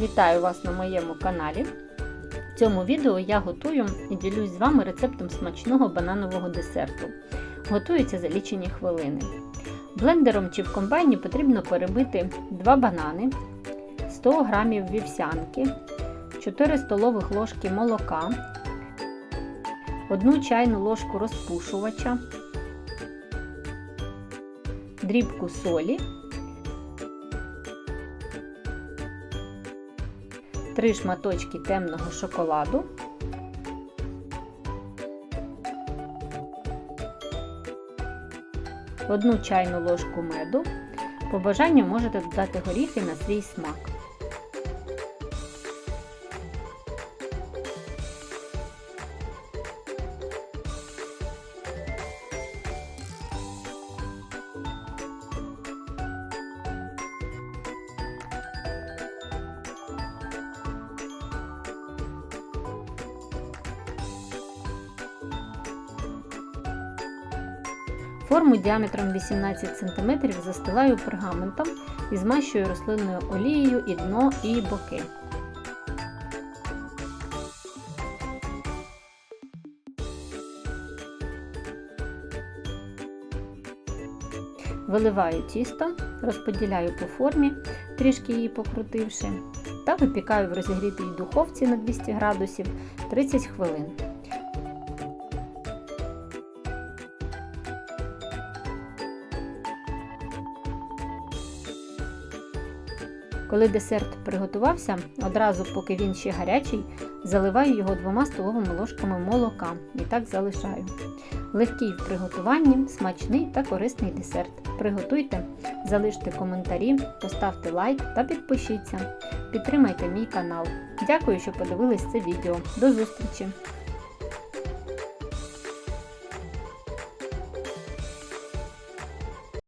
Вітаю вас на моєму каналі. В цьому відео я готую і ділюсь з вами рецептом смачного бананового десерту. Готується за лічені хвилини. Блендером чи в комбайні потрібно перебити 2 банани, 100 г вівсянки, 4 столових ложки молока, 1 чайну ложку розпушувача, дрібку солі, 3 шматочки темного шоколаду, одну чайну ложку меду. По бажанню можете додати горіхи на свій смак. Форму діаметром 18 см застилаю пергаментом і змащую рослинною олією і дно і боки. Виливаю тісто, розподіляю по формі, трішки її покрутивши, та випікаю в розігрітій духовці на 200 градусів 30 хвилин. Коли десерт приготувався, одразу, поки він ще гарячий, заливаю його двома столовими ложками молока і так залишаю. Легкий в приготуванні, смачний та корисний десерт. Приготуйте, залиште коментарі, поставте лайк та підпишіться. Підтримайте мій канал. Дякую, що подивились це відео. До зустрічі!